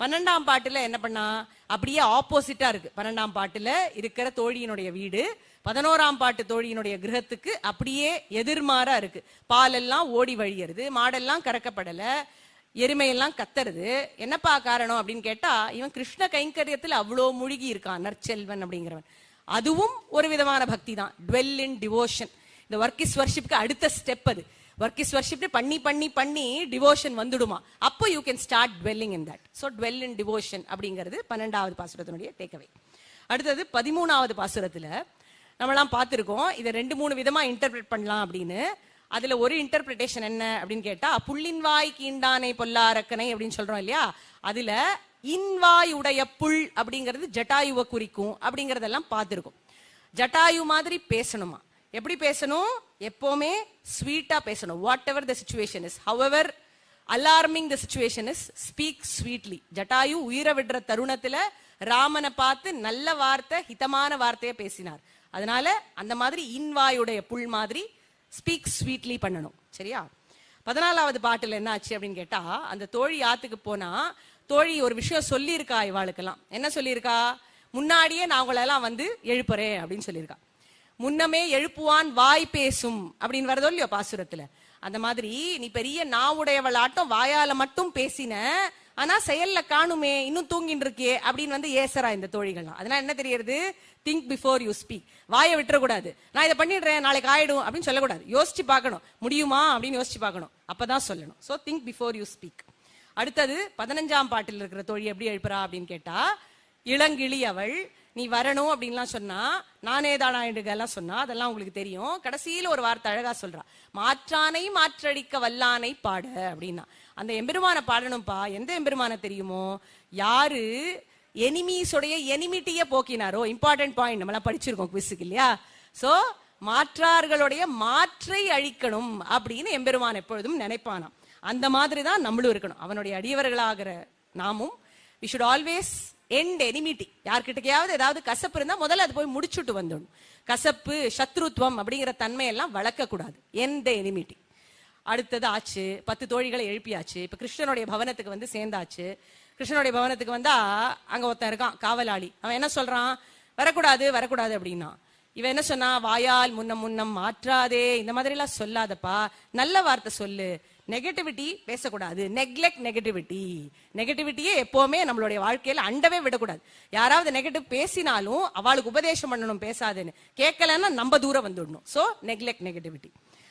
பன்னெண்டாம் பாட்டுல என்ன பண்ணா? அப்படியே ஆப்போசிட்டா இருக்கு. பன்னெண்டாம் பாட்டுல இருக்கிற தோழியினுடைய வீடு பதினோராம் பாட்டு தோழியினுடைய கிரகத்துக்கு அப்படியே எதிர்மாறா இருக்கு. பாலெல்லாம் ஓடி வழியறது மாடெல்லாம் கறக்கப்படல எருமையெல்லாம் கத்துறது. என்னப்பா காரணம் அப்படின்னு கேட்டா இவன் கிருஷ்ண கைங்கரியத்துல அவ்வளோ முழுகி இருக்கான் நற்செல்வன் அப்படிங்கிறவன். அதுவும் ஒரு விதமான பக்தி தான். டுவெல் இன் டிவோஷன் இந்த ஒர்க் இஸ் வர்ஷிப்க்கு அடுத்த ஸ்டெப் அது. ஒர்க் இஸ் ஒர்ஷிப்னு பண்ணி பண்ணி பண்ணி டிவோஷன் வந்துடுமா. அப்போ you can start dwelling in that so dwell in devotion அப்படிங்கிறது பன்னெண்டாவது பாசுரத்தினுடைய டேக்அவே அடுத்தது பதிமூணாவது பாசுரத்தில் நம்மலாம் பார்த்துருக்கோம் இதை ரெண்டு மூணு விதமாக இன்டர்பிரேட் பண்ணலாம் அப்படின்னு. அதுல ஒரு இன்டர்பிரிட்டேஷன் என்ன அப்படின்னு கேட்டா புள்ளின் வாய் கீண்டானை பொல்லாரக்கனை அப்படின்னு சொல்றோம் இல்லையா? அதுல இன்வாய் உடைய புல் அப்படிங்கிறது ஜட்டாயுவை குறிக்கும் அப்படிங்கறதெல்லாம் பார்த்துருக்கோம். ஜட்டாயு மாதிரி பேசணுமா? எப்படி பேசணும்? எப்பவுமே ஸ்வீட்டா பேசணும். Whatever the situation is however alarming the situation is speak sweetly Jatayu உயிரை விடுற தருணத்துல ராமனை பார்த்து நல்ல வார்த்தை ஹிதமான வார்த்தையை பேசினார். அதனால அந்த மாதிரி இன்வாயுடைய புல் மாதிரி ஸ்பீக் ஸ்வீட்லி பண்ணணும். சரியா? பதினாலாவது பாட்டில் என்ன ஆச்சு அப்படின்னு கேட்டா அந்த தோழி ஆத்துக்கு போனா தோழி ஒரு விஷயம் சொல்லியிருக்கா இவாளுக்கெல்லாம். என்ன சொல்லியிருக்கா? முன்னாடியே நான் உங்களெல்லாம் வந்து எழுப்புறேன் அப்படின்னு சொல்லியிருக்கா. முன்னமே எழுப்புவான் வாய் பேசும் அப்படின்னு வரதோ இல்லையோ பாசுரத்துல? அந்த மாதிரி நீ பெரிய நாவுடையவளாட்டம் வாயால மட்டும் பேசின ஆனா செயல்ல காணுமே இன்னும் தூங்கிட்டு இருக்கியே அப்படின்னு வந்து ஏசரா இந்த தோழிகள்லாம். அதனால என்ன தெரியறது? திங்க் பிஃபோர் யூ ஸ்பீக் வாயை விட்டுறக்கூடாது. நான் இதை பண்ணிடுறேன் நாளைக்கு ஆயிடும் அப்படின்னு சொல்லக்கூடாது. யோசிச்சு பார்க்கணும். முடியுமா? அப்படின்னு யோசிச்சு பார்க்கணும். அப்பதான் சொல்லணும். So think before you speak அடுத்தது பதினஞ்சாம் பாட்டில் இருக்கிற தோழி எப்படி எழுப்புறா அப்படின்னு கேட்டா இளங்கிளி அவள் நீ வரணும் அப்படின்லாம் சொன்னா நானே தானாயிடுகெல்லாம் சொன்னா அதெல்லாம் உங்களுக்கு தெரியும். கடைசியில ஒரு வார்த்தை அழகா சொல்றா. மாற்றானை மாற்றடிக்க வல்லானை பாட அப்படின்னா. அந்த எம்பெருமான பாடணும்ப்பா எந்த எம்பெருமான தெரியுமோ? யாரு எனிமீஸோடைய எனிமிட்டிய போக்கினாரோ? இம்பார்ட்டன்ட் பாயிண்ட் நம்மளாம் படிச்சிருக்கோம் குவிஸுக்கு இல்லையா? சோ மாற்றார்களுடைய மாற்றை அழிக்கணும் அப்படின்னு எம்பெருமான் எப்பொழுதும் நினைப்பானாம். அந்த மாதிரி தான் நம்மளும் இருக்கணும். அவனுடைய அடியவர்களாகிற நாமும். We should always end enmity யார்கிட்டக்கையாவது ஏதாவது கசப்பு இருந்தா முதல்ல அது போய் முடிச்சுட்டு வந்துடணும். கசப்பு சத்ருத்வம் அப்படிங்கிற தன்மையெல்லாம் வளர்க்க கூடாது எந்த எனிமிட்டி அடுத்தது ஆச்சு பத்து தோழிகளை எழுப்பியாச்சு. இப்ப கிருஷ்ணனுடைய பவனத்துக்கு வந்து சேர்ந்தாச்சு. கிருஷ்ணனுடைய பவனத்துக்கு வந்தா அங்க ஒருத்தன் இருக்கான் காவலாளி. அவன் என்ன சொல்றான்? வரக்கூடாது வரக்கூடாது அப்படின்னா. இவன் என்ன சொன்னா? வாயால் முன்னம் முன்னம் மாற்றாதே. இந்த மாதிரி எல்லாம் சொல்லாதப்பா. நல்ல வார்த்தை சொல்லு. நெகட்டிவிட்டி பேசக்கூடாது. நெக்லெக்ட் நெகட்டிவிட்டி நெகட்டிவிட்டியே எப்பவுமே நம்மளுடைய வாழ்க்கையில் அண்டவே விடக்கூடாது. யாராவது நெகட்டிவ் பேசினாலும் அவளுக்கு உபதேசம் பண்ணணும் பேசாதுன்னு. கேட்கலன்னா நம்ம தூரம் வந்துடணும். So neglect negativity